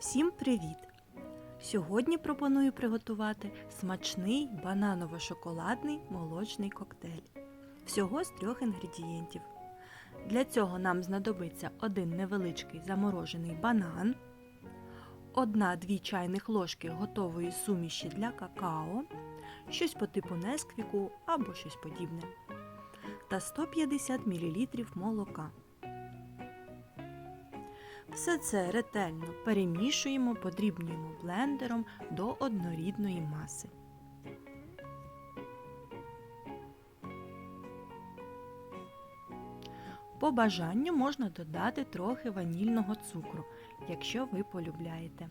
Всім привіт! Сьогодні пропоную приготувати смачний бананово-шоколадний молочний коктейль. Всього з трьох інгредієнтів. Для цього нам знадобиться один невеличкий заморожений банан, 1-2 чайних ложки готової суміші для какао, щось по типу несквіку або щось подібне, та 150 мл молока. Все це ретельно перемішуємо, подрібнюємо блендером до однорідної маси. По бажанню можна додати трохи ванільного цукру, якщо ви полюбляєте.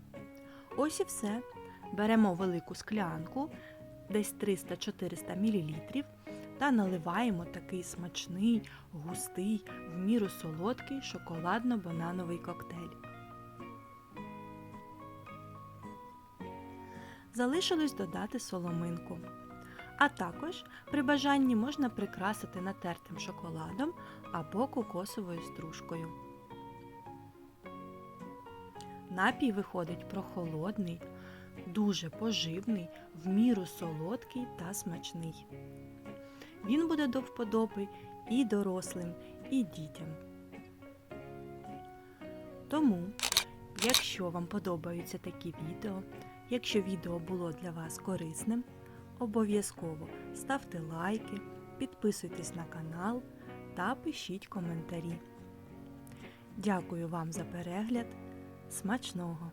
Ось і все. Беремо велику склянку, десь 300-400 мл, та наливаємо такий смачний, густий, в міру солодкий шоколадно-банановий коктейль. Залишилось додати соломинку. А також при бажанні можна прикрасити натертим шоколадом або кокосовою стружкою. Напій виходить прохолодний, дуже поживний, в міру солодкий та смачний. Він буде до вподоби і дорослим, і дітям. Тому, якщо вам подобаються такі відео, якщо відео було для вас корисним, обов'язково ставте лайки, підписуйтесь на канал та пишіть коментарі. Дякую вам за перегляд. Смачного!